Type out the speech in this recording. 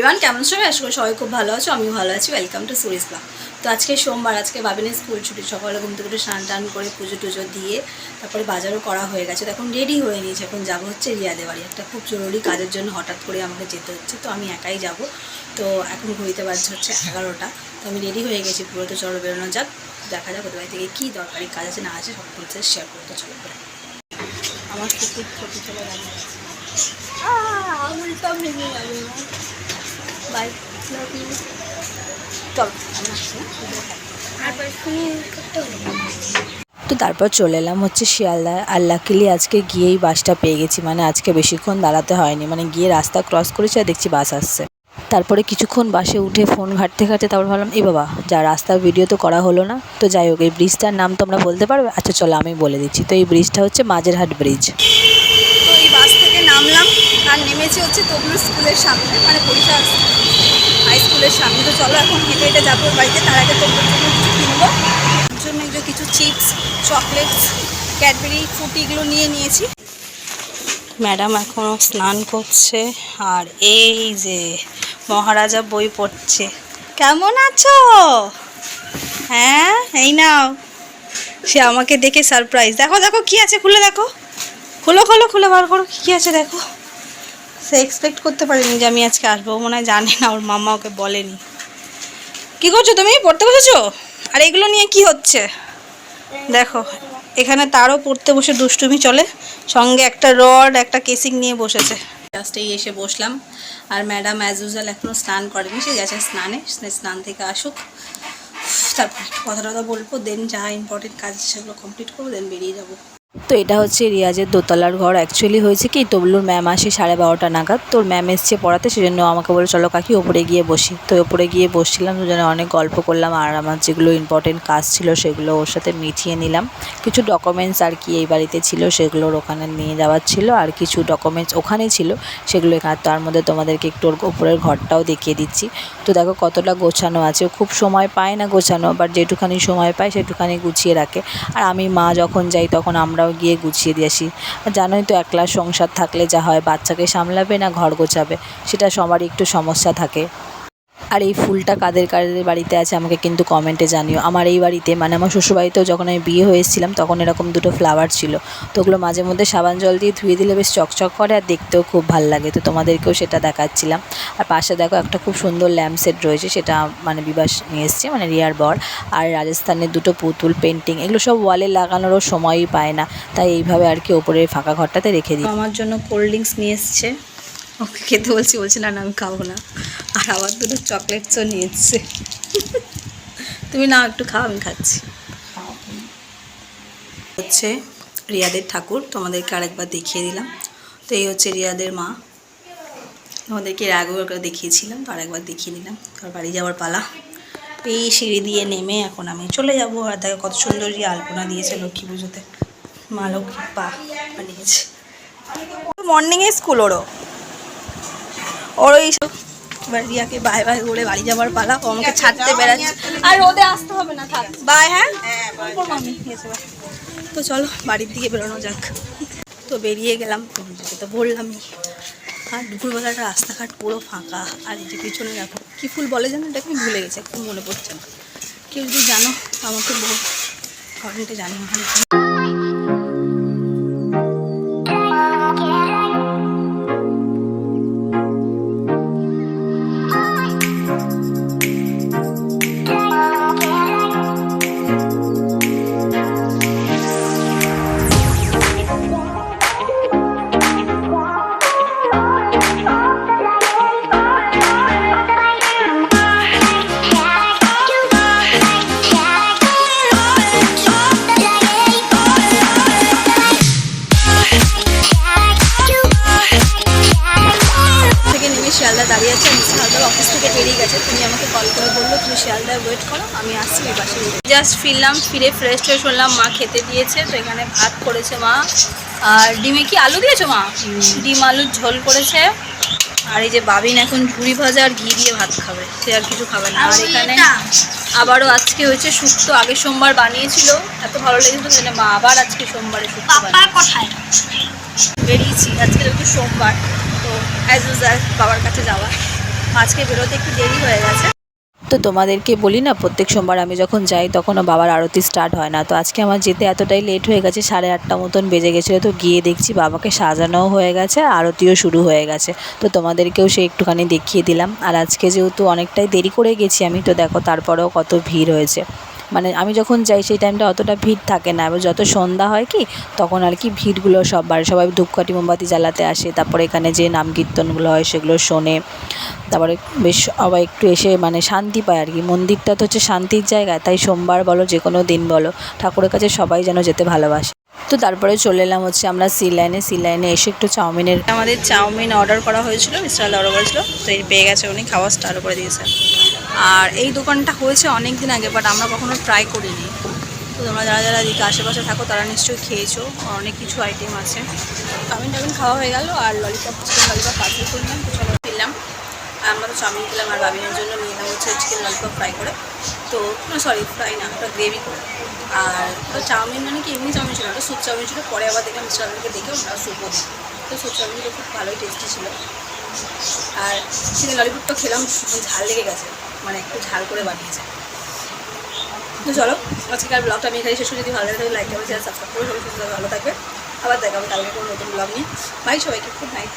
Everyone কেমন সবাই আশা করি সবাই খুব ভালো আছো, আমিও ভালো আছি। ওয়েলকাম টু সুরিস ব্লগ তো আজকে সোমবার, আজকে বাবিনের স্কুল ছুটি। সকালে ঘুম থেকে স্নান টান করে পুজো টুজো দিয়ে তারপরে বাজারও করা হয়ে গেছে। এখন রেডি হয়ে নিয়েছে। এখন যাব হচ্ছে রিয়াদের বাড়ি। একটা খুব জরুরি কাজের জন্য হঠাৎ করে আমাকে যেতে হচ্ছে। তো আমি একাই যাব। তো এখন ঘুরিতে বাজছে হচ্ছে এগারোটা। তো আমি রেডি হয়ে গেছি পুরো। তো চলো বেরোনো যাক। দেখা যাক ওদের বাড়ি থেকে কী দরকারি কাজ আছে, না আছে, সব বলতে শেয়ার করতে চলো। আমার কুকুর ছোটো যাবে বাই লাভ ইউ চল তো তারপর চলে এলাম হচ্ছে শিয়ালদা আর লাকিলি আজকে গিয়েই বাসটা পেয়ে গেছি মানে আজকে বেশিক্ষণ দাঁড়াতে হয়নি। মানে গিয়ে রাস্তা ক্রস করেছি আর দেখছি বাস আসছে। তারপরে কিছুক্ষণ বাসে উঠে ফোন ঘাঁটতে ঘাঁটতে তারপর ভাবলাম এ বাবা যা রাস্তার ভিডিও তো করা হলো না। তো যাই হোক এই ব্রিজটার নাম তোমরা বলতে পারবে? আচ্ছা চলো আমি বলে দিচ্ছি। তো এই ব্রিজটা হচ্ছে মাঝেরহাট ব্রিজ তো এই বাস থেকে নামলাম। আর নেমেছি হচ্ছে তবলুর স্কুলের সামনে মানে পরিষা হাই স্কুলের সামনে। তো চলো এখন হেঁটে হেঁটে যাব বাড়িতে, তার আগে তবলুর জন্য কিছু কিনবো। জন্য যে কিছু চিপস চকলেটস ক্যাডবেরি ফ্রুট এগুলো নিয়ে নিয়েছি। ম্যাডাম এখনও স্নান করছে, আর এই যে মহারাজা বই পড়ছে। কেমন আছো? হ্যাঁ এই নাও। সে আমাকে দেখে সারপ্রাইজ দেখো দেখো কি আছে, খুলে দেখো। খুলো, খোলো, খুলে, বার করো কী আছে দেখো। সে এক্সপেক্ট করতে পারেনি যে আমি আজকে আসব। মনে হয় জানে না, ওর মামা ওকে বলেনি। কি করছ তুমি? পড়তে বসেছো? আর এগুলো নিয়ে কি হচ্ছে? দেখো, এখানে তারও পড়তে বসে দুষ্টুমি চলে। সঙ্গে একটা রড, একটা কেসিং নিয়ে বসেছে। জাস্টেই এসে বসলাম। আর ম্যাডাম অ্যাজ ইউজুয়াল এখনও স্নান করেনি। সে গেছে স্নানে স্নান থেকে আসুক। তারপর কথা টথা বলব, দেন যা ইম্পর্টেন্ট কাজ সেগুলো কমপ্লিট করব, দেন বেরিয়ে যাব। তো এটা হচ্ছে রিয়াজের দোতলার ঘর। অ্যাকচুয়ালি হয়েছে কি, তবলুর ম্যাম আসে সাড়ে বারোটা নাগাদ। তোর ম্যাম এসছে পড়াতে, সেজন্য আমাকে বলে, চলো কাকি, ওপরে গিয়ে বসি। তো ওপরে গিয়ে বসছিলাম, দুজনে অনেক গল্প করলাম, আর আমার যেগুলো ইম্পর্টেন্ট কাজ ছিল, সেগুলো ওর সাথে মিটিয়ে নিলাম। কিছু ডকুমেন্টস আর কি এই বাড়িতে ছিল সেগুলোর ওখানে নিয়ে যাওয়ার ছিল, আর কিছু ডকুমেন্টস ওখানে ছিল, সেগুলো তার মধ্যে তোমাদেরকে একটু ওর ওপরের ঘরটাও দেখিয়ে দিচ্ছি। তো দেখো কতটা গোছানো আছে। খুব সময় পায় না গোছানো বাট যেটুখানি সময় পায় সেটুখানি গুছিয়ে রাখে। আর আমি মা যখন যাই তখন আমরাও গিয়ে গুছিয়ে দিয়ে আসি। আর জানোই তো একলা সংসার থাকলে যা হয়, বাচ্চাকে সামলাবে না, ঘর গোছাবে, সেটা সবারই একটু সমস্যা থাকে। আর এই ফুলটা কাদের কাদের বাড়িতে আছে আমাকে কিন্তু কমেন্টে জানিও। আমার এই বাড়িতে মানে আমার শ্বশুরবাড়িতেও যখন আমি বিয়ে হয়ে এসেছিলাম তখন এরকম দুটো ফ্লাওয়ার ছিল। তো ওগুলো মাঝে মধ্যে সাবান জল দিয়ে ধুয়ে দিলে বেশ চকচক করে আর দেখতেও খুব ভালো লাগে। তো তোমাদেরকেও সেটা দেখাচ্ছিলাম। আর পাশে দেখো একটা খুব সুন্দর ল্যাম্প সেট রয়েছে, সেটা মানে বিবাস নিয়ে এসছে মানে রিয়ার বর। আর রাজস্থানের দুটো পুতুল পেন্টিং এগুলো সব ওয়ালে লাগানোরও সময়ই পায় না। তাই এইভাবে আর কি ওপরে ফাঁকা ঘরটাতে রেখে দিই। আমার জন্য কোল্ড ড্রিঙ্কস নিয়ে এসছে। ওকে খেতে বলছি বলছি, না না, আমি খাব না। আর আবার দুটো চকলেটসও নিয়ে এসছে তুমি না, একটু খাও, আমি খাচ্ছি। হচ্ছে রিয়াদের ঠাকুর, তোমাদেরকে আরেকবার দেখিয়ে দিলাম। তো এই হচ্ছে রিয়াদের মা। তোমাদেরকে এর আগেও একবার দেখিয়েছিলাম, তো আরেকবার দেখিয়ে দিলাম। আর বাড়ি যাওয়ার পালা। এই সিঁড়ি দিয়ে নেমে এখন আমি চলে যাব। আর দেখো কত সুন্দর আলপনা দিয়েছে লক্ষ্মী পুজোতে। মা লক্ষ্মী পা বানিয়েছে। মর্নিংয়ে স্কুল ওরও। ওর ওই এবার রিয়াকে বাই বাই করে বাড়ি যাবার পালা। ও আমাকে ছাড়তে বেড়াচ্ছে। আর রোদে আসতে হবে না থাক। বাই হ্যাঁ? আমি তো চলো বাড়ির দিকে বেরোনো যাক। তো বেরিয়ে গেলাম তো বললামই। আর দুপুরবেলাটা রাস্তাঘাট পুরো ফাঁকা। আর এই যে পিছনে দেখো কী ফুল বলে জানো এটা আমি ভুলে গেছি একটু মনে পড়ছে না। কেউ যদি জানো আমাকে বল। কমেন্টে জানিও বেরিয়ে গেছে। তুমি আমাকে কল করে বলল তুমি শিয়ালদায় ওয়েট করো আমি আসছি ওই পাশে জাস্ট ফিরলাম ফিরে ফ্রেশ ট্রেশ হলাম মা খেতে দিয়েছে তো এখানে ভাত করেছে মা। আর ডিমে কি আলু দিয়েছ মা? ডিম আলুর ঝোল করেছে। আর এই যে বাবিন এখন ঝুড়ি ভাজা আর ঘি দিয়ে ভাত খাবে সে আর কিছু খাবে না। আর এখানে আবারও আজকে হয়েছে শুক্তো আগের সোমবার বানিয়েছিল এত ভালো লেগেছিল যে মা আবার আজকে সোমবারে শুক্তো বেরিয়েছি আজকে যেহেতু সোমবার তো অ্যাজ ইউজাল বাবার কাছে যাওয়া আজকে বেরোতে একটু দেরি হয়ে গেছে। তো তোমাদেরকে বলি না, প্রত্যেক সোমবার আমি যখন যাই তখনও বাবার আরতি স্টার্ট হয় না। তো আজকে আমার যেতে এতটাই লেট হয়ে গেছে, সাড়ে আটটা মতন বেজে গেছিল। তো গিয়ে দেখছি বাবাকে সাজানোও হয়ে গেছে, আরতিও শুরু হয়ে গেছে। তো তোমাদেরকেও সে একটুখানি দেখিয়ে দিলাম। আর আজকে যেহেতু অনেকটাই দেরি করে গেছি আমি, তো দেখো তারপরেও কত ভিড় হয়েছে। মানে আমি যখন যাই সেই টাইমটা অতটা ভিড় থাকে না। এবার যত সন্ধ্যা হয় কি, তখন আর কি ভিড়গুলো সব বাড়ে সবাই ধূপকাঠি, মোমবাতি জ্বালাতে আসে। তারপরে এখানে যে নাম কীর্তনগুলো হয় সেগুলো শোনে। তারপরে বেশ সবাই একটু এসে মানে শান্তি পায় আর কি। মন্দিরটা তো হচ্ছে শান্তির জায়গা, তাই সোমবার বলো, যে কোনো দিন বলো, ঠাকুরের কাছে সবাই যেন যেতে ভালোবাসে। তো তারপরে চলে এলাম হচ্ছে আমরা সি লাইনে সি লাইনে এসে একটু চাউমিনের আমাদের চাউমিন অর্ডার করা হয়েছিল, মিস্টার অর্ডার করেছিল তো পেয়ে গেছে উনি, খাওয়া স্টার্ট করে দিয়েছে। আর এই দোকানটা হয়েছে অনেক দিন আগে বাট আমরা কখনো ট্রাই করিনি। তো তোমরা যারা যারা এদিকে আশেপাশে থাকো, তারা নিশ্চয়ই খেয়েছো। অনেক কিছু আইটেম আছে। চাউমিন টাউমিন খাওয়া হয়ে গেল, আর ললিপপ চিকেন ললিপপ পার্সেল করলাম, তো চলো কিনলাম আমরা তো চাউমিন খেলাম আর বাবিনের জন্য নিয়ে এলাম হচ্ছে চিকেন ললিপপ ফ্রাই করে। তো সরি ফ্রাই না, ওটা গ্রেভি করে। আর তো চাউমিন মানে কি, এমনি চাউমিন ছিল ওটা স্যুপ চাউমিন ছিল। পরে আবার দেখলাম চাউমিনকে দেখে ওটা স্যুপও তো স্যুপ চাউমিনগুলো খুব ভালোই টেস্টি ছিল। আর চিকেন ললিপপটা খেলাম ঝাল লেগে গেছে। মানে একটু ঝাল করে বানিয়েছে। তো চলো, আজকের ব্লগটা আমি এখানে শেষ করে। যদি ভালো লাগে তাহলে লাইক করবে শেয়ার সাবস্ক্রাইব করে। সবাই সুস্থ ভালো থাকবে। আবার দেখাবো কালকে কোনো নতুন ব্লগ নিয়ে। বাই সবাইকে খুব নাইট